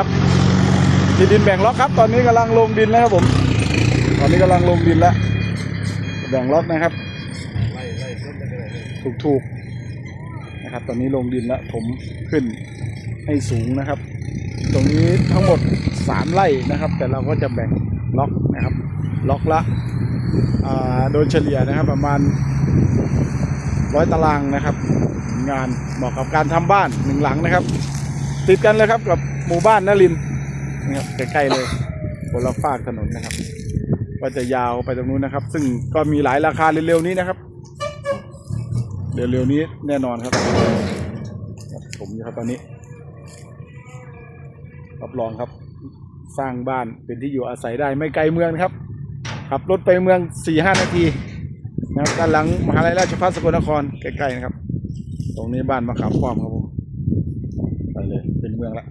ครับที่ดินแบ่งล็อกครับ ตอนนี้กำลังลงดินแล้วครับผม ตอนนี้กำลังลงดินแล้วแบ่งล็อกนะครับถูกถูกๆนะครับ ตอนนี้ลงดินแล้วผมขึ้นให้สูงนะครับ ตรงนี้ทั้งหมดสามไร่นะครับ แต่เราก็จะแบ่งล็อกนะครับ ล็อกละโดยเฉลี่ยนะครับประมาณร้อยตารางนะครับ งานเหมาะกับการทำบ้านหนึ่งหลังนะครับ ติดกันเลยครับกับหมู่บ้านนลินนะครับใกล้ๆเลยคนละฝากถนนนะครับก็จะยาวไปตรงนู้นนะครับ ซึ่งก็มีหลายราคาเร็วๆนี้นะครับเร็วๆนี้แน่นอนครับ ผมอยู่ครับตอนนี้รับรองครับ สร้างบ้านเป็นที่อยู่อาศัยได้ไม่ไกลเมืองครับขับรถไปเมืองสี่ห้านาทีนะครับด้านหลังมหาลัยราชภัฏสกลนครใกล้ๆนะครับ ตรงนี้บ้านมะขามป้อมครับผม ไปเลยเป็นเมืองละ